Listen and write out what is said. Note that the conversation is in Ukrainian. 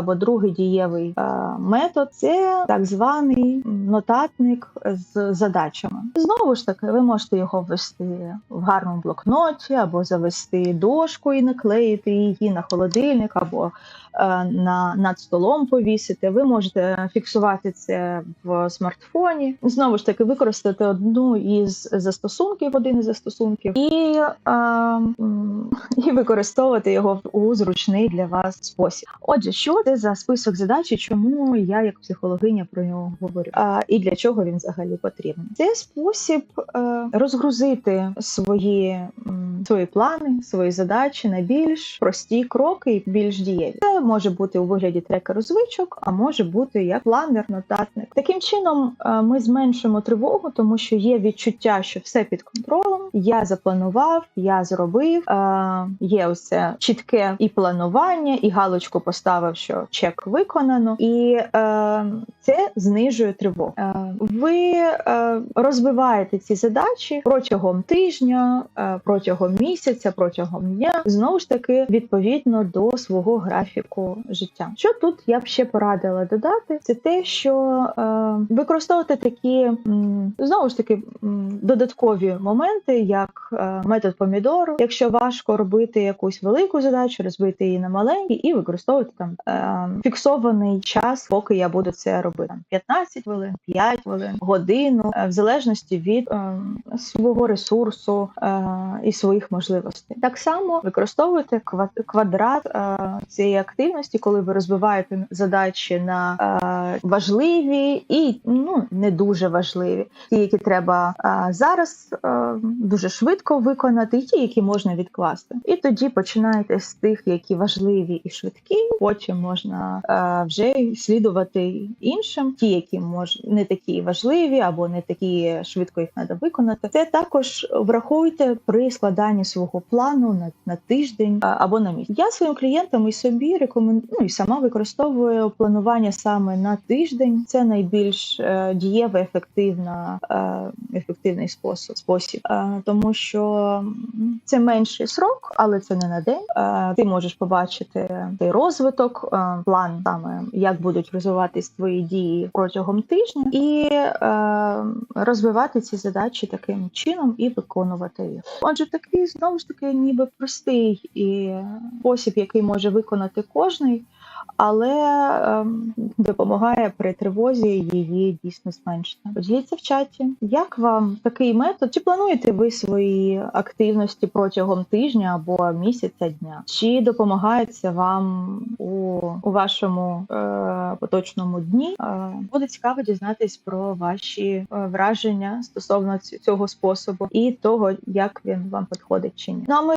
або другий дієвий е, метод це так званий нотатник з задачами. Знову ж таки, ви можете його ввести в гарному блокноті, або завести дошку і наклеїти її на холодильник, або е, на над столом повісити. Ви можете фіксувати це в смартфоні. Знову ж таки, використати одну із застосунків, один із застосунків, і, е, і використовувати його у зручний для вас спосіб. Отже, що це за список задач чому я, як психологиня, про нього говорю? А, і для чого він взагалі потрібен? Це спосіб е, розгрузити свої, свої плани, свої задачі на більш прості кроки і більш дієві. Це може бути у вигляді трекеру звичок, а може бути як планер, нотатник. Таким чином е, ми зменшимо тривогу, тому що є відчуття, що все під контролем. Я запланував, я зробив. Е, є це чітке і планування, і галочку поставив, що чек виконано, і е, це знижує тривогу. Е, ви е, розвиваєте ці задачі протягом тижня, е, протягом місяця, протягом дня, знову ж таки відповідно до свого графіку життя. Що тут я б ще порадила додати, це те, що е, використовувати такі знову ж таки додаткові моменти, як метод помідору. Якщо важко робити якусь велику задачу, розбити її на маленькі і використовувати там фіксований час, поки я буду це робити. Там 15 хвилин, 5 хвилин, годину, е, в залежності від е, свого ресурсу е, і своїх можливостей. Так само використовуйте ква- квадрат е, цієї активності, коли ви розбиваєте задачі на е, важливі і ну не дуже важливі, ті, які треба е, зараз дуже швидко виконати, і ті, які можна відкласти. І тоді починаєте з тих, які важливі і швидкі. Потім можна вже слідувати іншим, ті, які мож не такі важливі або не такі швидко їх треба виконати. Це також врахуйте при складанні свого плану на, на тиждень або на місяць. Я своїм клієнтам і собі рекомендую ну, і сама використовую планування саме на тиждень. Це найбільш е, дієва, ефективна, е, ефективний спосіб, спосіб. Е, тому що це менший срок, але це не на день. Е, ти можеш побачити той розвиток, е, план саме як будуть розвиватись твої дії протягом тижня, і е, розвивати ці задачі таким чином і виконувати їх. Отже, такий знову ж таки, ніби простий і спосіб, який може виконати кожний. Але ем, допомагає при тривозі її дійсно зменшити. Поділіться в чаті. Як вам такий метод? Чи плануєте ви свої активності протягом тижня або місяця дня? Чи допомагає це вам у, у вашому е, поточному дні? Е, буде цікаво дізнатись про ваші е, враження стосовно цього способу і того, як він вам підходить чи ні. Ну а ми